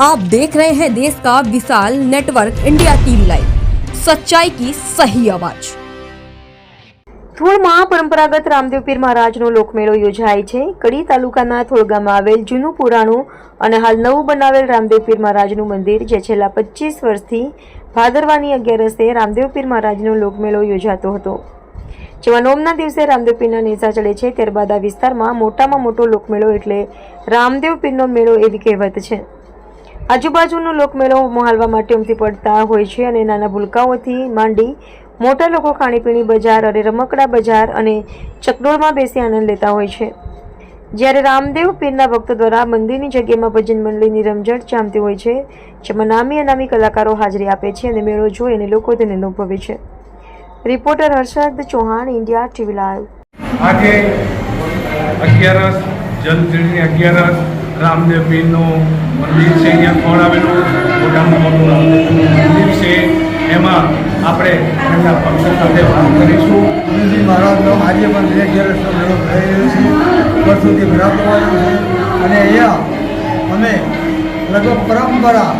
आप देख रहे हैं देश का विशाल नेटवर्क इंडिया टीवी लाइव सच्चाई की सही आवाज થોળમાં પરંપરાગત રામદેવ પીર મહારાજનો લોકમેળો યોજાય છે કડી તાલુકાના થોળ ગામમાં આવેલ જૂનું પુરાણું અને હાલ નવું બનાવેલ રામદેવ પીર મહારાજનું મંદિર જે છેલ્લા પચીસ વર્ષથી ભાદરવાની અગિયારસે રામદેવ પીર મહારાજનો લોકમેળો યોજાતો હતો જેમાં નોમના દિવસે રામદેવ પીરના નેસા ચડે છે ત્યારબાદ આ વિસ્તારમાં મોટામાં મોટો લોકમેળો એટલે રામદેવ પીરનો મેળો એવી કહેવત છે આજુબાજુનો લોકમેળો મોહાલવા માટે ઉમટી પડતા હોય છે અને નાના ભૂલકાઓથી માંડી મોટા લોકો ખાણીપીણી બજાર અને રમકડા બજાર અને ચકડોળમાં બેસી આનંદ લેતા હોય છે. જ્યારે રામદેવ પીરના ભક્તો દ્વારા મંદિરની જગ્યામાં ભજન મંડળીની રમઝટ જામતી હોય છે, જેમાં નામી અનામી કલાકારો હાજરી આપે છે અને મેળો જોઈ અને લોકો તેને અનુભવે છે. Reporter Harshad Chauhan, India TV live. આજે અગિયારસ જનતીની અગિયારસ રામદેવ પીરનું મંદિર છે અહીંયા ખોડાવેલું મોટામાં મોટું રામદેવ મંદિર છે. એમાં આપણે એમના ભક્તો સાથે વાત કરીશું. ગુરુજી મહારાજનો આજે પણ બે અગિયારસનો મેળો થઈ રહ્યો છે. વર્ષોથી ભરાતો આવ્યો છે. અને અહીંયા અમે લગભગ પરંપરા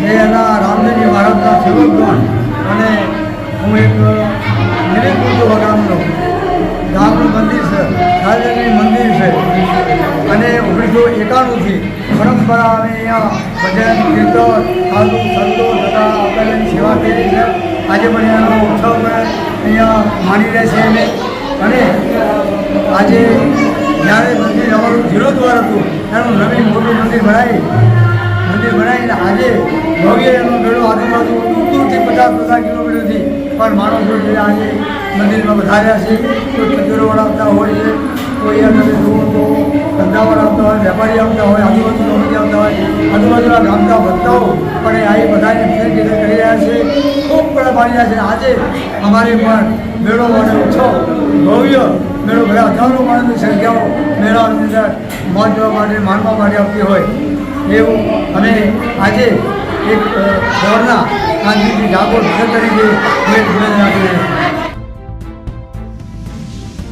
મેં એના રામદેવજી મહારાજના સેવકગણ અને હું એક નિરીક્ષ વગામનો. ગામનું મંદિર છે. રાજાની મંદિર ઓગણીસો એકાણુંથી પરંપરા અમે અહીંયા ભજન, કીર્તન સાધુ સંતો તથા આપેલાની સેવા કરી છે. આજે પણ એનો ઉત્સવ અહીંયા માની રહ્યા છે અમે અને આજે જ્યારે મંદિર અમારું જીર્ણોદ્વાર હતું એનું નવીન મોટું મંદિર બનાવી, મંદિર બનાવીને આજે ભવ્ય એનો મેળો આજુબાજુ દૂર દૂરથી પચાસ પચાસ કિલોમીટરથી. પણ માણસો જે આજે મંદિરમાં વધાર્યા છે કોઈ ખજૂરોવાળા વળાવતા હોય છે, કોઈ અંદર જોવો તો વેપારી આવતા હોય આજુબાજુ નોકરી આવતા હોય, આજુબાજુના ગામના ભક્તાઓ પણ આવી બધાને ફેર કરી રહ્યા છે ખૂબ પણ માની રહ્યા છે આજે અમારે પણ મેળો અને ઉત્સવ, ભવ્ય મેળો બધા હજારો માણસની સંખ્યાઓ મેળાની અંદર મોજવા માટે માનવા માટે આવતી હોય, એવું અને આજે એક દોરના ગાંધીજી ડાકોર તરીકે મેં નિવેદન આપી રહ્યા.